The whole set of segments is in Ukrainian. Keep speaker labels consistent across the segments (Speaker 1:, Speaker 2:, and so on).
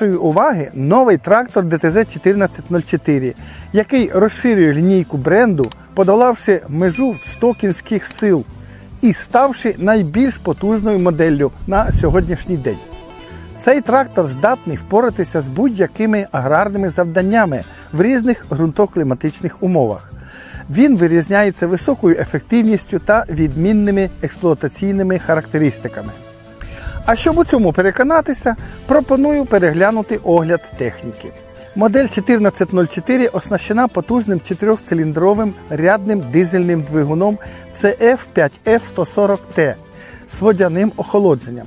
Speaker 1: нашої уваги новий трактор ДТЗ 1404, який розширює лінійку бренду, подолавши межу в 100 кінських сил і ставши найбільш потужною моделлю на сьогоднішній день. Цей трактор здатний впоратися з будь-якими аграрними завданнями в різних ґрунтокліматичних умовах. Він вирізняється високою ефективністю та відмінними експлуатаційними характеристиками. А щоб у цьому переконатися, пропоную переглянути огляд техніки. Модель 1404 оснащена потужним 4-циліндровим рядним дизельним двигуном CF5F140T з водяним охолодженням.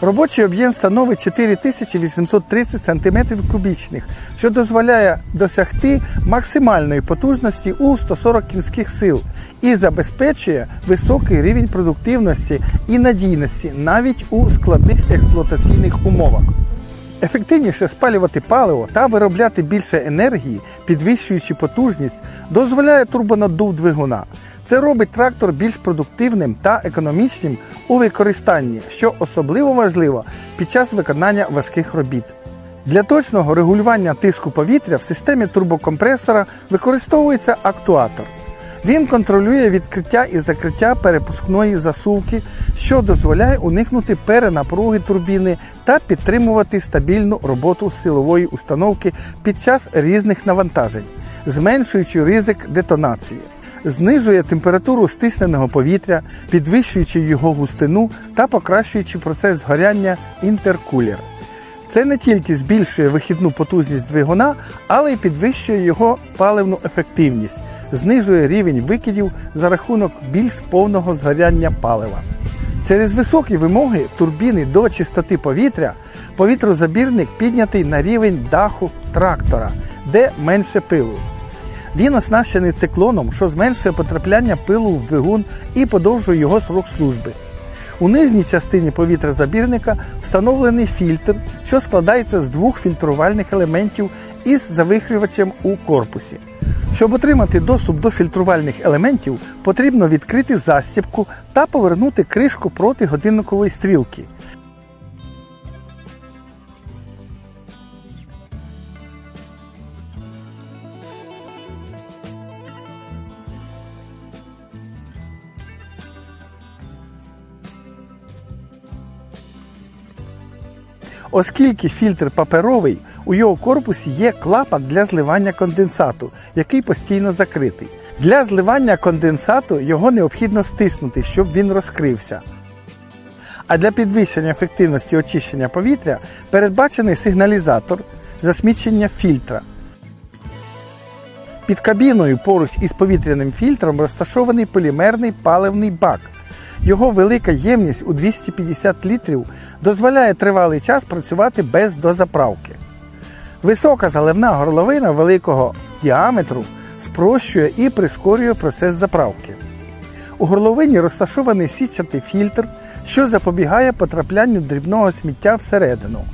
Speaker 1: Робочий об'єм становить 4830 см кубічних, що дозволяє досягти максимальної потужності у 140 кінських сил і забезпечує високий рівень продуктивності і надійності навіть у складних експлуатаційних умовах. Ефективніше спалювати паливо та виробляти більше енергії, підвищуючи потужність, дозволяє турбонаддув двигуна. Це робить трактор більш продуктивним та економічним у використанні, що особливо важливо під час виконання важких робіт. Для точного регулювання тиску повітря в системі турбокомпресора використовується актуатор. Він контролює відкриття і закриття перепускної засувки, що дозволяє уникнути перенапруги турбіни та підтримувати стабільну роботу силової установки під час різних навантажень, зменшуючи ризик детонації. Знижує температуру стисненого повітря, підвищуючи його густину та покращуючи процес згоряння інтеркулер. Це не тільки збільшує вихідну потужність двигуна, але й підвищує його паливну ефективність, знижує рівень викидів за рахунок більш повного згоряння палива. Через високі вимоги турбіни до чистоти повітря повітрозабірник піднятий на рівень даху трактора, де менше пилу. Він оснащений циклоном, що зменшує потрапляння пилу в двигун і подовжує його срок служби. У нижній частині повітрязабірника встановлений фільтр, що складається з двох фільтрувальних елементів із завихрювачем у корпусі. Щоб отримати доступ до фільтрувальних елементів, потрібно відкрити застібку та повернути кришку проти годинникової стрілки. Оскільки фільтр паперовий, у його корпусі є клапан для зливання конденсату, який постійно закритий. Для зливання конденсату його необхідно стиснути, щоб він розкрився. А для підвищення ефективності очищення повітря передбачений сигналізатор засмічення фільтра. Під кабіною поруч із повітряним фільтром розташований полімерний паливний бак. Його велика ємність у 250 літрів дозволяє тривалий час працювати без дозаправки. Висока заливна горловина великого діаметру спрощує і прискорює процес заправки. У горловині розташований сітчатий фільтр, що запобігає потраплянню дрібного сміття всередину.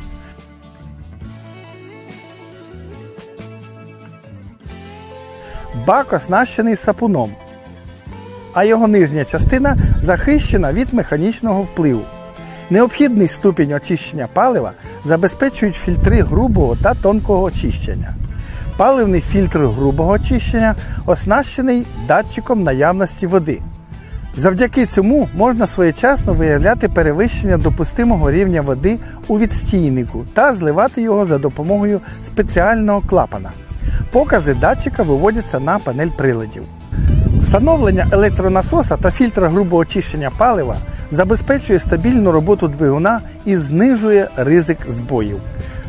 Speaker 1: Бак оснащений сапуном, а його нижня частина захищена від механічного впливу. Необхідний ступінь очищення палива забезпечують фільтри грубого та тонкого очищення. Паливний фільтр грубого очищення оснащений датчиком наявності води. Завдяки цьому можна своєчасно виявляти перевищення допустимого рівня води у відстійнику та зливати його за допомогою спеціального клапана. Покази датчика виводяться на панель приладів. Встановлення електронасоса та фільтра грубого очищення палива забезпечує стабільну роботу двигуна і знижує ризик збоїв.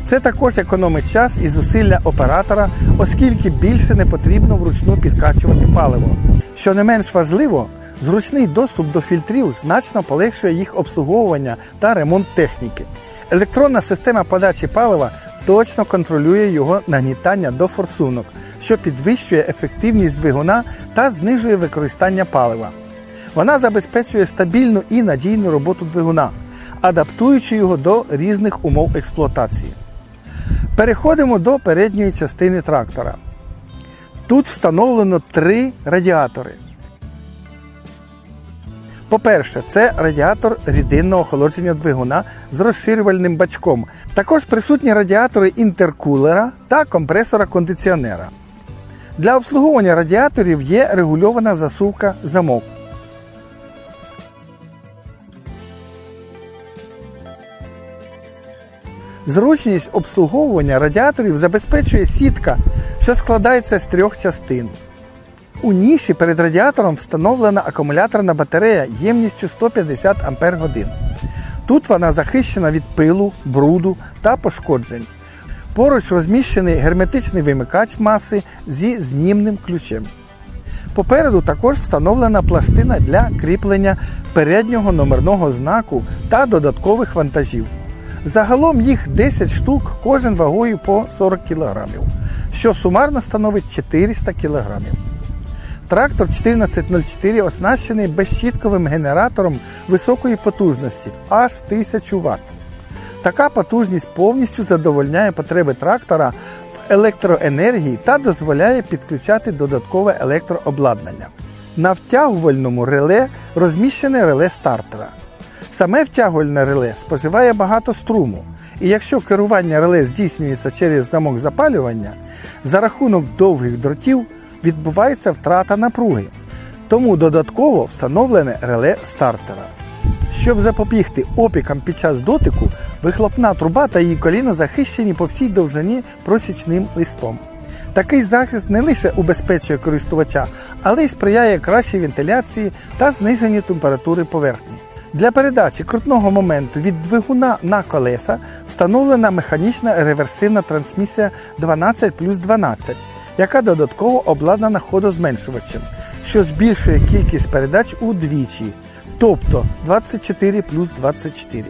Speaker 1: Це також економить час і зусилля оператора, оскільки більше не потрібно вручну підкачувати паливо. Що не менш важливо, зручний доступ до фільтрів значно полегшує їх обслуговування та ремонт техніки. Електронна система подачі палива точно контролює його нагнітання до форсунок, що підвищує ефективність двигуна та знижує використання палива. Вона забезпечує стабільну і надійну роботу двигуна, адаптуючи його до різних умов експлуатації. Переходимо до передньої частини трактора. Тут встановлено три радіатори. По-перше, це радіатор рідинного охолодження двигуна з розширювальним бачком. Також присутні радіатори інтеркулера та компресора кондиціонера. Для обслуговування радіаторів є регульована засувка замок. Зручність обслуговування радіаторів забезпечує сітка, що складається з трьох частин. У ніші перед радіатором встановлена акумуляторна батарея ємністю 150 Ах. Тут вона захищена від пилу, бруду та пошкоджень. Поруч розміщений герметичний вимикач маси зі знімним ключем. Попереду також встановлена пластина для кріплення переднього номерного знаку та додаткових вантажів. Загалом їх 10 штук, кожен вагою по 40 кг, що сумарно становить 400 кг. Трактор 1404 оснащений безщітковим генератором високої потужності аж 1000 Вт. Така потужність повністю задовольняє потреби трактора в електроенергії та дозволяє підключати додаткове електрообладнання. На втягувальному реле розміщене реле стартера. Саме втягувальне реле споживає багато струму, і якщо керування реле здійснюється через замок запалювання, за рахунок довгих дротів відбувається втрата напруги. Тому додатково встановлене реле стартера. Щоб запобігти опікам під час дотику, вихлопна труба та її коліна захищені по всій довжині просічним листом. Такий захист не лише убезпечує користувача, але й сприяє кращій вентиляції та зниженню температури поверхні. Для передачі крутного моменту від двигуна на колеса встановлена механічна реверсивна трансмісія 12 плюс 12, яка додатково обладнана ходозменшувачем, що збільшує кількість передач удвічі, тобто 24 плюс 24.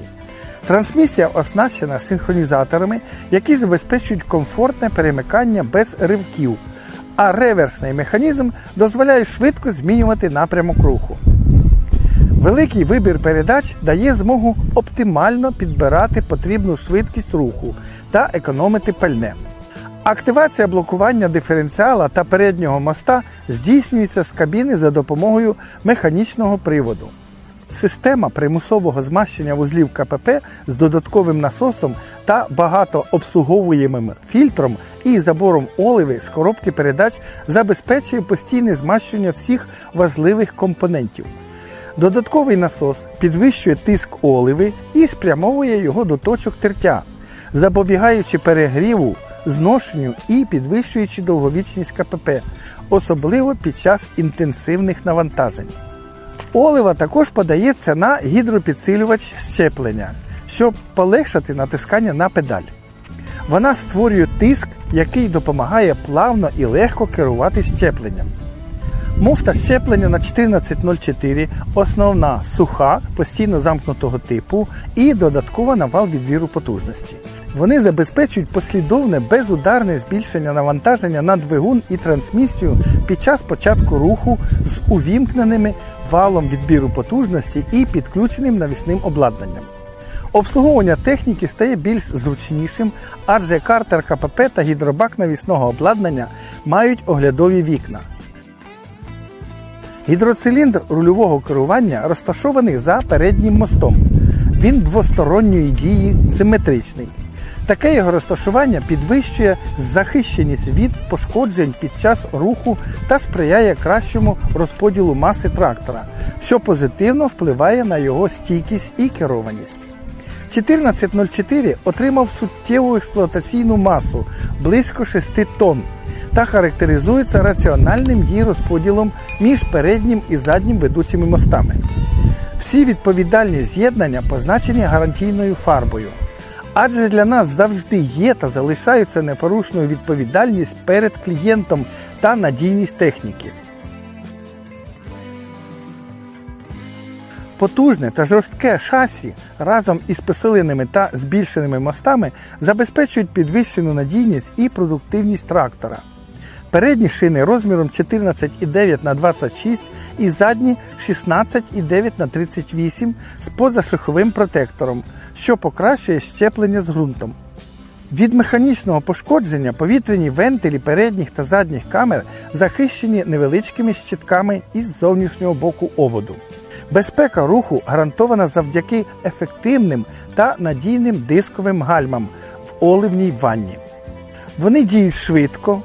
Speaker 1: Трансмісія оснащена синхронізаторами, які забезпечують комфортне перемикання без ривків, а реверсний механізм дозволяє швидко змінювати напрямок руху. Великий вибір передач дає змогу оптимально підбирати потрібну швидкість руху та економити пальне. Активація блокування диференціала та переднього моста здійснюється з кабіни за допомогою механічного приводу. Система примусового змащення вузлів КПП з додатковим насосом та багатообслуговуємим фільтром і забором оливи з коробки передач забезпечує постійне змащення всіх важливих компонентів. Додатковий насос підвищує тиск оливи і спрямовує його до точок тертя, запобігаючи перегріву, зношенню і підвищуючи довговічність КПП, особливо під час інтенсивних навантажень. Олива також подається на гідропідсилювач щеплення, щоб полегшити натискання на педаль. Вона створює тиск, який допомагає плавно і легко керувати щепленням. Муфта щеплення на 1404 основна суха, постійно замкнутого типу і додаткова на вал відбіру потужності. Вони забезпечують послідовне безударне збільшення навантаження на двигун і трансмісію під час початку руху з увімкненими валом відбіру потужності і підключеним навісним обладнанням. Обслуговування техніки стає більш зручнішим, адже картер КПП та гідробак навісного обладнання мають оглядові вікна. Гідроциліндр рульового керування розташований за переднім мостом. Він двосторонньої дії симетричний. Таке його розташування підвищує захищеність від пошкоджень під час руху та сприяє кращому розподілу маси трактора, що позитивно впливає на його стійкість і керованість. 1404 отримав суттєву експлуатаційну масу близько 6 тонн та характеризується раціональним її розподілом між переднім і заднім ведучими мостами. Всі відповідальні з'єднання позначені гарантійною фарбою. Адже для нас завжди є та залишаються непорушною відповідальність перед клієнтом та надійність техніки. Потужне та жорстке шасі разом із посиленими та збільшеними мостами забезпечують підвищену надійність і продуктивність трактора. Передні шини розміром 14,9 на 26 і задні 16,9 на 38 з позашиховим протектором, що покращує щеплення з ґрунтом. Від механічного пошкодження повітряні вентилі передніх та задніх камер захищені невеличкими щитками із зовнішнього боку оводу. Безпека руху гарантована завдяки ефективним та надійним дисковим гальмам в оливній ванні. Вони діють швидко,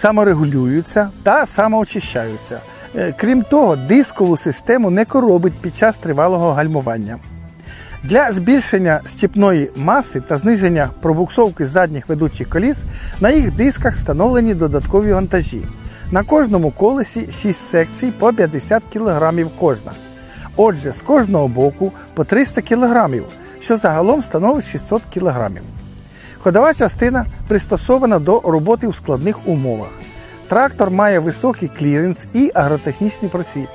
Speaker 1: саморегулюються та самоочищаються. Е, Крім того, дискову систему не коробить під час тривалого гальмування. Для збільшення щепної маси та зниження пробуксовки задніх ведучих коліс на їх дисках встановлені додаткові вантажі. На кожному колесі 6 секцій по 50 кг кожна. Отже, з кожного боку по 300 кг, що загалом становить 600 кг. Ходова частина пристосована до роботи у складних умовах. Трактор має високий кліренс і агротехнічний просвіт.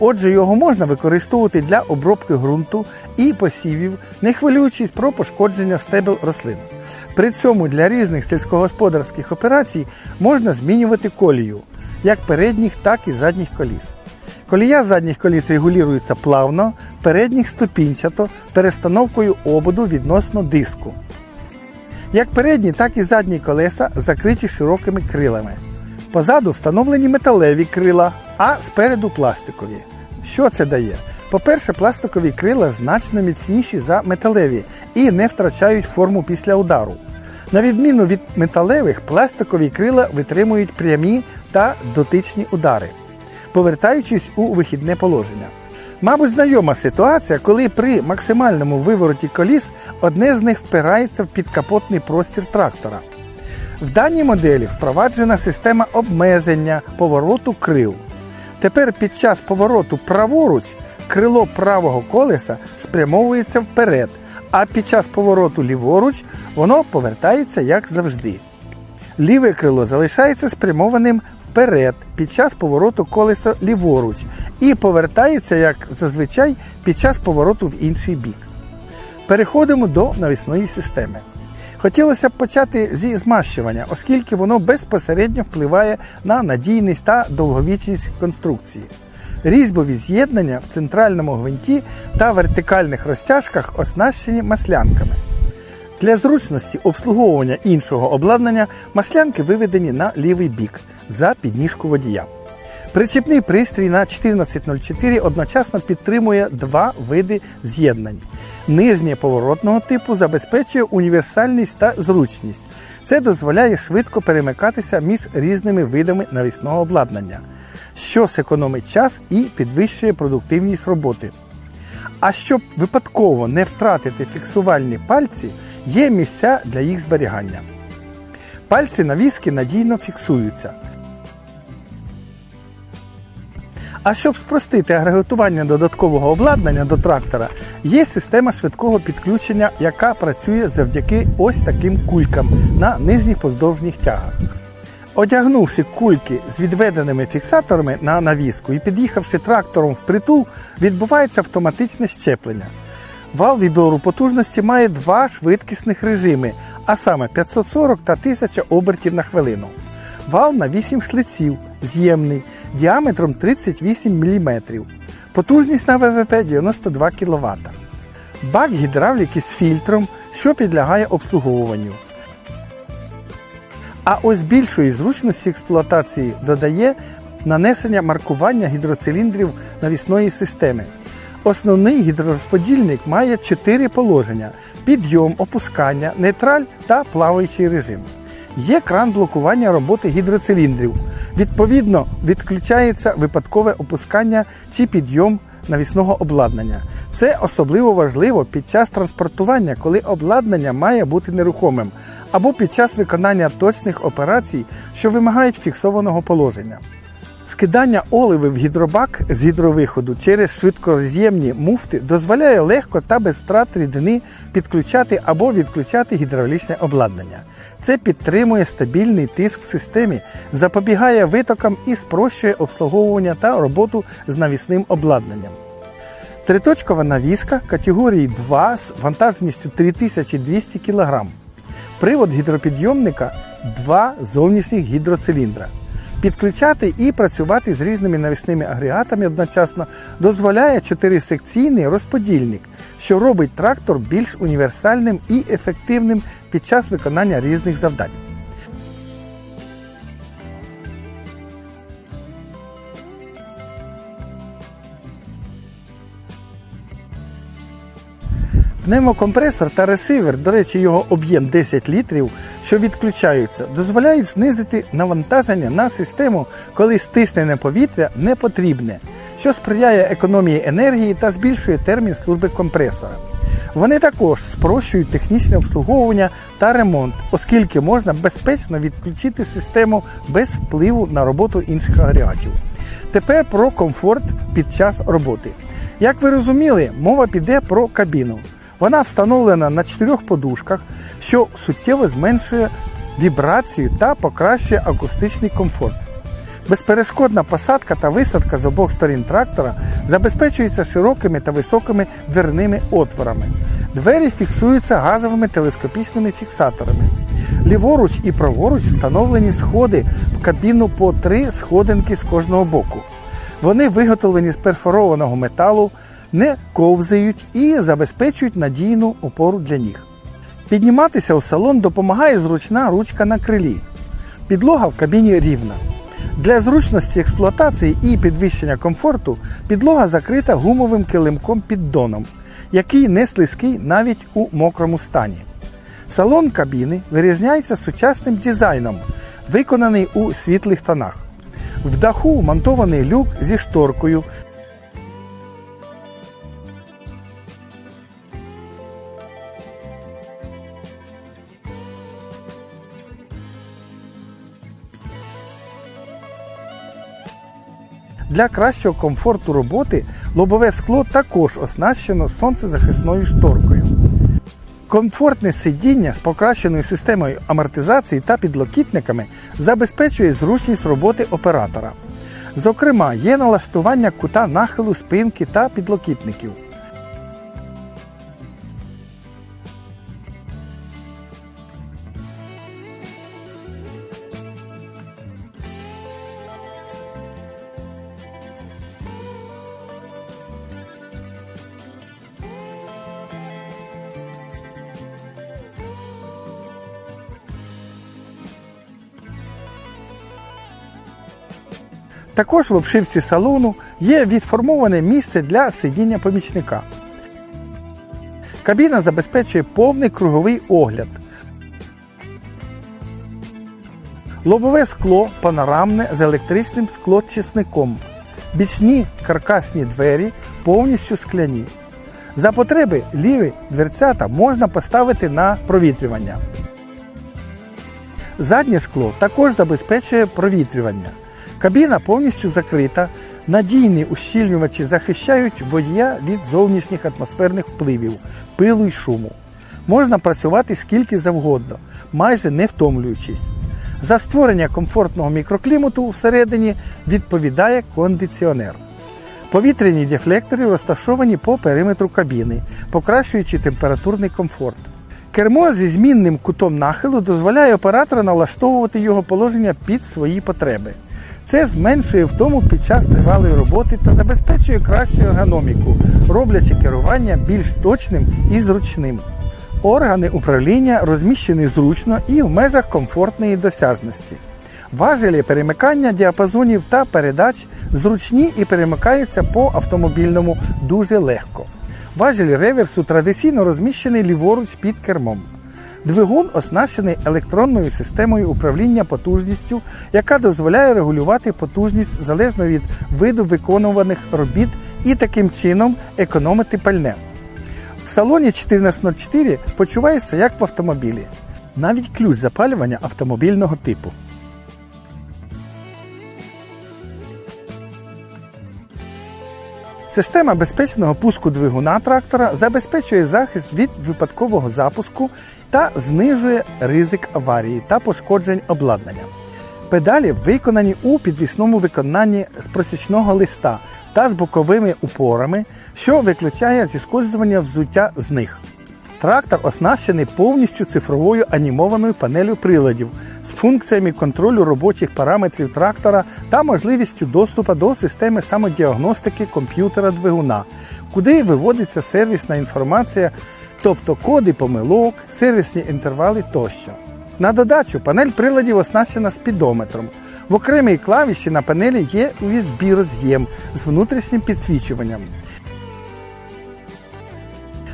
Speaker 1: Отже, його можна використовувати для обробки ґрунту і посівів, не хвилюючись про пошкодження стебел рослин. При цьому для різних сільськогосподарських операцій можна змінювати колію, як передніх, так і задніх коліс. Колія задніх коліс регулюється плавно, передніх ступінчато, перестановкою ободу відносно диску. Як передні, так і задні колеса закриті широкими крилами. Позаду встановлені металеві крила, а спереду пластикові. Що це дає? По-перше, пластикові крила значно міцніші за металеві і не втрачають форму після удару. На відміну від металевих, пластикові крила витримують прямі та дотичні удари, повертаючись у вихідне положення. Мабуть, знайома ситуація, коли при максимальному вивороті коліс одне з них впирається в підкапотний простір трактора. В даній моделі впроваджена система обмеження повороту крил. Тепер під час повороту праворуч крило правого колеса спрямовується вперед, а під час повороту ліворуч воно повертається як завжди. Ліве крило залишається спрямованим вперед під час повороту колеса ліворуч і повертається, як зазвичай, під час повороту в інший бік. Переходимо до навісної системи. Хотілося б почати зі змащування, оскільки воно безпосередньо впливає на надійність та довговічність конструкції. Різьбові з'єднання в центральному гвинті та вертикальних розтяжках оснащені маслянками. Для зручності обслуговування іншого обладнання маслянки виведені на лівий бік за підніжку водія. Причіпний пристрій на 1404 одночасно підтримує два види з'єднань. Нижнє поворотного типу забезпечує універсальність та зручність. Це дозволяє швидко перемикатися між різними видами навісного обладнання, що зекономить час і підвищує продуктивність роботи. А щоб випадково не втратити фіксувальні пальці, є місця для їх зберігання. Пальці навіски надійно фіксуються. А щоб спростити агрегатування додаткового обладнання до трактора, є система швидкого підключення, яка працює завдяки ось таким кулькам на нижніх поздовжніх тягах. Одягнувши кульки з відведеними фіксаторами на навіску і під'їхавши трактором в притул, відбувається автоматичне щеплення. Вал відбору потужності має два швидкісних режими, а саме 540 та 1000 обертів на хвилину. Вал на 8 шлиців, з'ємний, діаметром 38 мм. Потужність на ВВП 92 кВт. Бак гідравліки з фільтром, що підлягає обслуговуванню. А ось більшої зручності експлуатації додає нанесення маркування гідроциліндрів навісної системи. Основний гідророзподільник має 4 положення: підйом, опускання, нейтраль та плаваючий режим. Є кран блокування роботи гідроциліндрів. Відповідно, відключається випадкове опускання чи підйом навісного обладнання. Це особливо важливо під час транспортування, коли обладнання має бути нерухомим, або під час виконання точних операцій, що вимагають фіксованого положення. Скидання оливи в гідробак з гідровиходу через швидкороз'ємні муфти дозволяє легко та без втрат рідини підключати або відключати гідравлічне обладнання. Це підтримує стабільний тиск в системі, запобігає витокам і спрощує обслуговування та роботу з навісним обладнанням. Триточкова навіска категорії 2 з вантажністю 3200 кг. Привод гідропідйомника два зовнішніх гідроциліндра. Підключати і працювати з різними навісними агрегатами одночасно дозволяє чотирисекційний розподільник, що робить трактор більш універсальним і ефективним під час виконання різних завдань. Пневмокомпресор та ресивер, до речі, його об'єм 10 літрів, що відключаються, дозволяють знизити навантаження на систему, коли стиснене повітря не потрібне, що сприяє економії енергії та збільшує термін служби компресора. Вони також спрощують технічне обслуговування та ремонт, оскільки можна безпечно відключити систему без впливу на роботу інших агрегатів. Тепер про комфорт під час роботи. Як ви розуміли, мова піде про кабіну. Вона встановлена на чотирьох подушках, що суттєво зменшує вібрацію та покращує акустичний комфорт. Безперешкодна посадка та висадка з обох сторін трактора забезпечується широкими та високими дверними отворами. Двері фіксуються газовими телескопічними фіксаторами. Ліворуч і праворуч встановлені сходи в кабіну по три сходинки з кожного боку. Вони виготовлені з перфорованого металу, не ковзають і забезпечують надійну опору для ніг. Підніматися у салон допомагає зручна ручка на крилі. Підлога в кабіні рівна. Для зручності експлуатації і підвищення комфорту підлога закрита гумовим килимком піддоном, який не слизький навіть у мокрому стані. Салон кабіни вирізняється сучасним дизайном, виконаний у світлих тонах. В даху монтований люк зі шторкою. Для кращого комфорту роботи лобове скло також оснащено сонцезахисною шторкою. Комфортне сидіння з покращеною системою амортизації та підлокітниками забезпечує зручність роботи оператора. Зокрема, є налаштування кута нахилу спинки та підлокітників. Також в обшивці салону є відформоване місце для сидіння помічника. Кабіна забезпечує повний круговий огляд. Лобове скло панорамне з електричним склочисником. Бічні каркасні двері повністю скляні. За потреби ліві дверцята можна поставити на провітрювання. Заднє скло також забезпечує провітрювання. Кабіна повністю закрита, надійні ущільнювачі захищають водія від зовнішніх атмосферних впливів, пилу й шуму. Можна працювати скільки завгодно, майже не втомлюючись. За створення комфортного мікроклімату всередині відповідає кондиціонер. Повітряні дефлектори розташовані по периметру кабіни, покращуючи температурний комфорт. Кермо зі змінним кутом нахилу дозволяє оператору налаштовувати його положення під свої потреби. Це зменшує втому під час тривалої роботи та забезпечує кращу ергономіку, роблячи керування більш точним і зручним. Органи управління розміщені зручно і в межах комфортної досяжності. Важелі перемикання діапазонів та передач зручні і перемикаються по автомобільному дуже легко. Важіль реверсу традиційно розміщений ліворуч під кермом. Двигун оснащений електронною системою управління потужністю, яка дозволяє регулювати потужність залежно від виду виконуваних робіт і таким чином економити пальне. В салоні 1404 почуваєшся як в автомобілі, навіть ключ запалювання автомобільного типу. Система безпечного пуску двигуна трактора забезпечує захист від випадкового запуску та знижує ризик аварії та пошкоджень обладнання. Педалі виконані у підвісному виконанні з просічного листа та з боковими упорами, що виключає зіскользування взуття з них. Трактор оснащений повністю цифровою анімованою панелю приладів з функціями контролю робочих параметрів трактора та можливістю доступу до системи самодіагностики комп'ютера двигуна, куди виводиться сервісна інформація, тобто коди помилок, сервісні інтервали тощо. На додачу панель приладів оснащена спідометром. В окремій клавіші на панелі є USB роз'єм з внутрішнім підсвічуванням.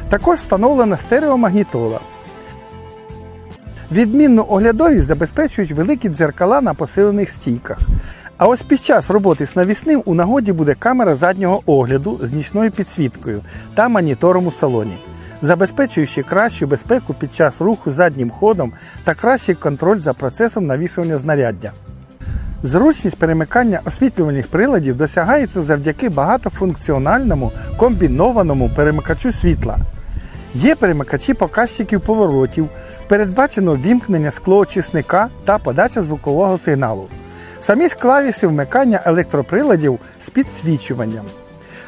Speaker 1: Також встановлена стереомагнітола. Відмінну оглядовість забезпечують великі дзеркала на посилених стійках. А ось під час роботи з навісним у нагоді буде камера заднього огляду з нічною підсвіткою та монітором у салоні, забезпечуючи кращу безпеку під час руху заднім ходом та кращий контроль за процесом навішування знаряддя. Зручність перемикання освітлювальних приладів досягається завдяки багатофункціональному комбінованому перемикачу світла. Є перемикачі показчиків поворотів, передбачено вімкнення склоочисника та подача звукового сигналу. Самі ж клавіші вмикання електроприладів з підсвічуванням.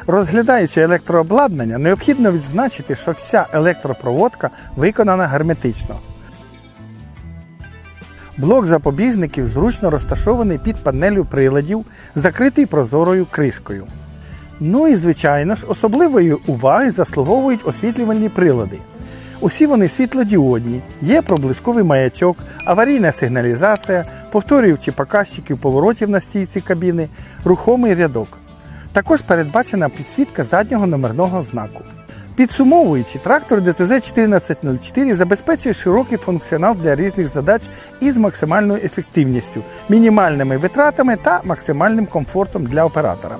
Speaker 1: Розглядаючи електрообладнання, необхідно відзначити, що вся електропроводка виконана герметично. Блок запобіжників зручно розташований під панелю приладів, закритий прозорою кришкою. Ну і звичайно ж, особливої уваги заслуговують освітлювальні прилади. Усі вони світлодіодні, є проблисковий маячок, аварійна сигналізація, повторюючи показчиків поворотів на стійці кабіни, рухомий рядок. Також передбачена підсвітка заднього номерного знаку. Підсумовуючи, трактор ДТЗ 1404 забезпечує широкий функціонал для різних задач із максимальною ефективністю, мінімальними витратами та максимальним комфортом для оператора.